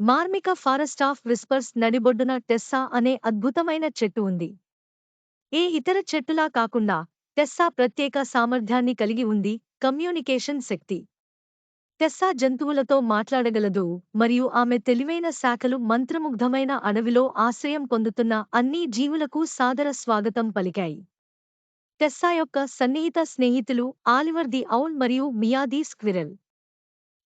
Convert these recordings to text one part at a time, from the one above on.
మార్మిక forest of whispers నడిబొడ్డున Tessa అనే అద్భుతమైన చెట్టు ఉంది. ఏ ఇతర చెట్టులా కాకుండా టెస్సా ప్రత్యేక సామర్థ్యాన్ని కలిగి ఉంది కమ్యూనికేషన్ శక్తి. టెస్సా జంతువులతో మాట్లాడగలదు మరియు ఆమె తెలివైన శాఖలు మంత్రముగ్ధమైన అడవిలో ఆశ్రయం పొందుతున్న అన్ని జీవులకు సాదర స్వాగతం పలికాయి. టెస్సా యొక్క సన్నిహిత స్నేహితులు ఆలివర్ ది ఔల్ మరియు మియాది స్క్విరెల్.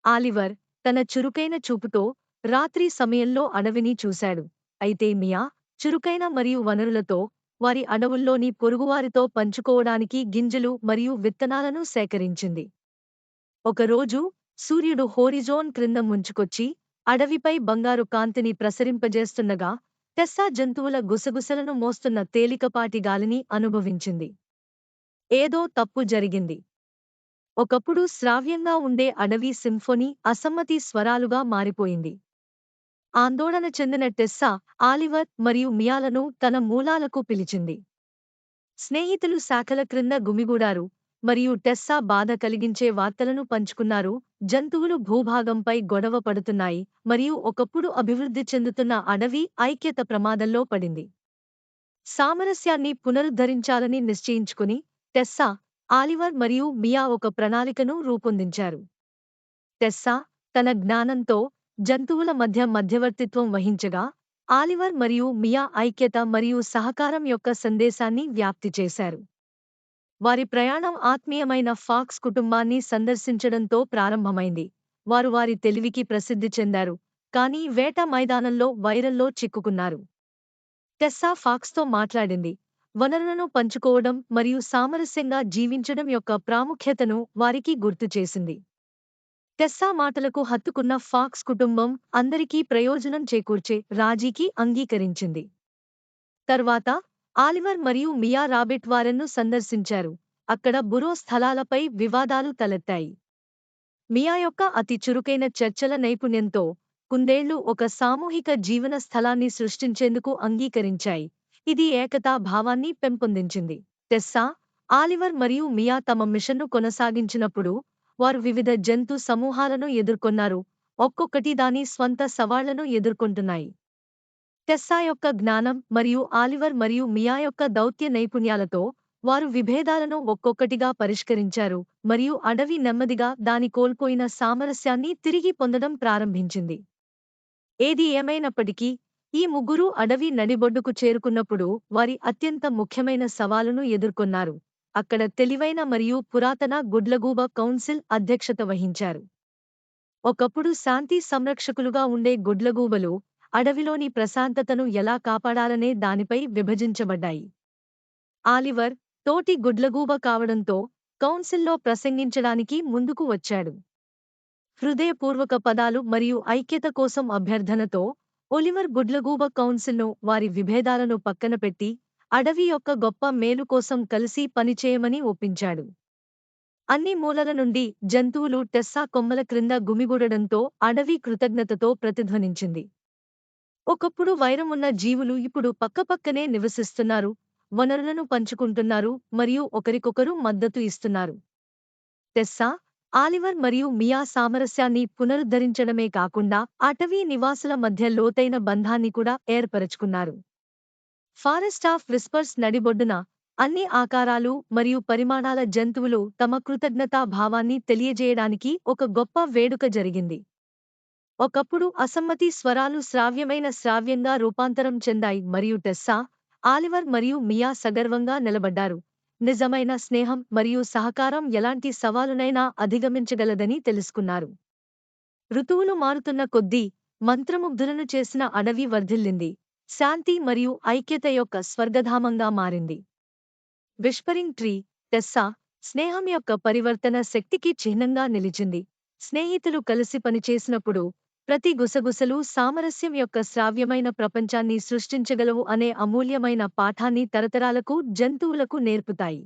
ఆలివర్ తన చురుకైన చూపుతో రాత్రి సమయంలో అడవిని చూశాడు. అయితే మియా చురుకైన మరియు వనరులతో వారి అడవుల్లోని పొరుగువారితో పంచుకోవడానికి గింజలు మరియు విత్తనాలను సేకరించింది. ఒకరోజు సూర్యుడు హోరిజోన్ క్రింద ముంచుకొచ్చి అడవిపై బంగారు కాంతిని ప్రసరింపజేస్తుండగా టెస్సా జంతువుల గుసగుసలను మోస్తున్న తేలికపాటి గాలిని అనుభవించింది. ఏదో తప్పు జరిగింది. ఒకప్పుడు శ్రావ్యంగా ఉండే అడవి సింఫోనీ అసమ్మతి స్వరాలుగా మారిపోయింది. ఆందోళన చెందిన టెస్సా ఆలివర్ మరియు మియాలను తన మూలాలకు పిలిచింది. స్నేహితులు శాఖల క్రింద గుమిగూడారు మరియు టెస్సా బాధ కలిగించే వార్తలను పంచుకున్నారు. జంతువులు భూభాగంపై గొడవ పడుతున్నాయి మరియు ఒకప్పుడు అభివృద్ధి చెందుతున్న అడవి ఐక్యత ప్రమాదంలో పడింది. సామరస్యాన్ని పునరుద్ధరించాలని నిశ్చయించుకుని టెస్సా ఆలివర్ మరియు మియా ఒక ప్రణాళికను రూపొందించారు. టెస్సా తన జ్ఞానంతో జంతువుల మధ్య మధ్యవర్తిత్వం వహించగా ఆలివర్ మరియు మియా ఐక్యత మరియు సహకారం యొక్క సందేశాన్ని వ్యాప్తి చేశారు. వారి ప్రయాణం ఆత్మీయమైన ఫాక్స్ కుటుంబాన్ని సందర్శించడంతో ప్రారంభమైంది. వారు వారి తెలివికి ప్రసిద్ధి చెందారు కానీ వేట మైదానంలో వైరల్లో చిక్కుకున్నారు. టెస్సా ఫాక్స్తో మాట్లాడింది. వనరులను పంచుకోవడం మరియు సామరస్యంగా జీవించడం యొక్క ప్రాముఖ్యతను వారికి గుర్తు చేసింది. టెస్సా మాటలకు హత్తుకున్న ఫాక్స్ కుటుంబం అందరికీ ప్రయోజనం చేకూర్చే రాజీకి అంగీకరించింది. తర్వాత ఆలివర్ మరియు మియా రాబెట్ వారెన్ను సందర్శించారు. అక్కడ బురో స్థలాలపై వివాదాలు తలెత్తాయి. మియా యొక్క అతి చురుకైన చర్చల నైపుణ్యంతో కుందేళ్ళు ఒక సామూహిక జీవన స్థలాన్ని సృష్టించేందుకు అంగీకరించాయి. ఇది ఏకతా భావాన్ని పెంపొందించింది. టెస్సా ఆలివర్ మరియు మియా తమ మిషన్ను కొనసాగించినప్పుడు వారు వివిధ జంతు సమూహాలను ఎదుర్కొన్నారు. ఒక్కొక్కటి దాని స్వంత సవాళ్ళను ఎదుర్కొంటున్నాయి. టెస్సా యొక్క జ్ఞానం మరియు ఆలివర్ మరియు మియా యొక్క దౌత్య నైపుణ్యాలతో వారు విభేదాలను ఒక్కొక్కటిగా పరిష్కరించారు మరియు అడవి నెమ్మదిగా దాని కోల్పోయిన సామరస్యాన్ని తిరిగి పొందడం ప్రారంభించింది. ఏది ఏమైనప్పటికీ ఈ ముగ్గురు అడవి నడిబొడ్డుకు చేరుకున్నప్పుడు వారి అత్యంత ముఖ్యమైన సవాలును ఎదుర్కొన్నారు. అక్కడ తెలివైన మరియు పురాతన గుడ్లగూబ కౌన్సిల్ అధ్యక్షత వహించారు. ఒకప్పుడు శాంతి సంరక్షకులుగా ఉండే గుడ్లగూబలు అడవిలోని ప్రశాంతతను ఎలా కాపాడాలనే దానిపై విభజించబడ్డాయి. ఆలివర్ తోటి గుడ్లగూబ కావడంతో కౌన్సిల్లో ప్రసంగించడానికి ముందుకు వచ్చాడు. హృదయపూర్వక పదాలు మరియు ఐక్యత కోసం అభ్యర్థనతో ఒలివర్ గుడ్లగూబ కౌన్సిల్ను వారి విభేదాలను పక్కనపెట్టి అడవి యొక్క గొప్ప మేలు కోసం కలిసి పనిచేయమని ఒప్పించాడు. అన్ని మూలల నుండి జంతువులు టెస్సా కొమ్మల క్రింద గుమిగూడడంతో అడవి కృతజ్ఞతతో ప్రతిధ్వనించింది. ఒకప్పుడు వైరమున్న జీవులు ఇప్పుడు పక్కపక్కనే నివసిస్తున్నారు వనరులను పంచుకుంటున్నారు మరియు ఒకరికొకరు మద్దతు ఇస్తున్నారు. టెస్సా ఆలివర్ మరియు మియా సామరస్యాన్ని పునరుద్ధరించడమే కాకుండా అటవీ నివాసుల మధ్య లోతైన బంధాన్ని కూడా ఏర్పరచుకున్నారు. ఫారెస్ట్ ఆఫ్ విస్పర్స్ నడిబొడ్డున అన్ని ఆకారాలు మరియు పరిమాణాల జంతువులు తమ కృతజ్ఞతా భావాన్ని తెలియజేయడానికి ఒక గొప్ప వేడుక జరిగింది. ఒకప్పుడు అసమ్మతి స్వరాలు శ్రావ్యమైన శ్రావ్యంగా రూపాంతరం చెందాయి మరియు టెస్సా ఆలివర్ మరియు మియా సగర్వంగా నిలబడ్డారు. నిజమైన స్నేహం మరియు సహకారం ఎలాంటి సవాలునైనా అధిగమించగలదని తెలుసుకున్నారు. ఋతువులు మారుతున్న కొద్దీ మంత్రముగ్ధులను చేసిన అడవి వర్ధిల్లింది. శాంతి మరియు ఐక్యత యొక్క స్వర్గధామంగా మారింది. విష్పరింగ్ ట్రీ టెస్సా స్నేహం యొక్క పరివర్తన శక్తికి చిహ్నంగా నిలిచింది. స్నేహితులు కలిసి పనిచేసినప్పుడు ప్రతి గుసగుసలు సామరస్యం యొక్క శ్రావ్యమైన ప్రపంచాన్ని సృష్టించగలవు అనే అమూల్యమైన పాఠాన్ని తరతరాలకు జంతువులకు నేర్పుతాయి.